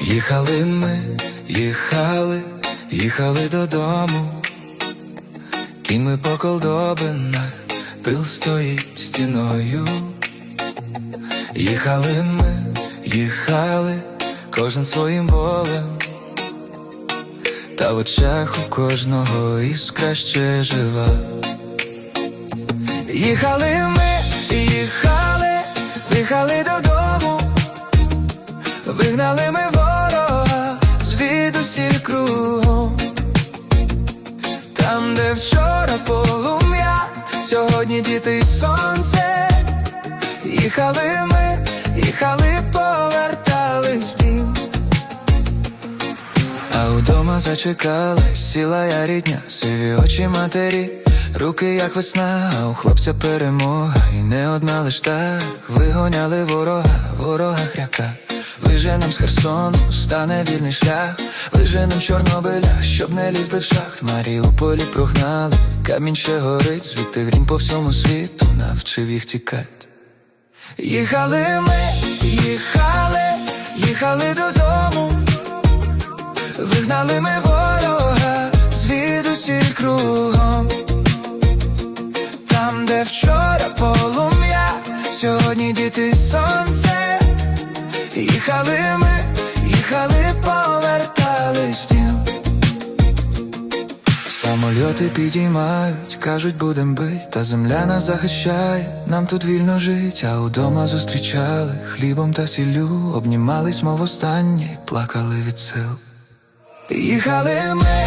Їхали ми, їхали, їхали додому, і ми по колдобинах, пил стоїть стіною. Їхали ми, їхали, кожен своїм болем, та в очах у кожного іскра ще жива. Їхали ми, їхали, їхали додому. Вигнали ми ворога звідусіль кругом Там, де вчора полум'я, сьогодні діти сонце. Їхали ми, А удома зачекали, сіла я рідня, сиві очі матері, руки як весна, а у хлопця перемога, і не одна лиш так вигоняли ворога, ворога хряка. Виженем з Херсону стане вільний шлях, виженем Чорнобиля, щоб не лізли в шахт. Маріуполі прогнали, камінь ще горить, звідти грім по всьому світу навчив їх тікать. Їхали ми, Вигнали ми ворога звідусіль кругом Там, де вчора полум'я, сьогодні діти сонце. Їхали ми, їхали, повертались в дім. Самольоти підіймають, кажуть, будем бить, та земля нас захищає, нам тут вільно жить, а удома зустрічали хлібом та сіллю, обнімались, мов останнє, і плакали від сил. Їхали ми,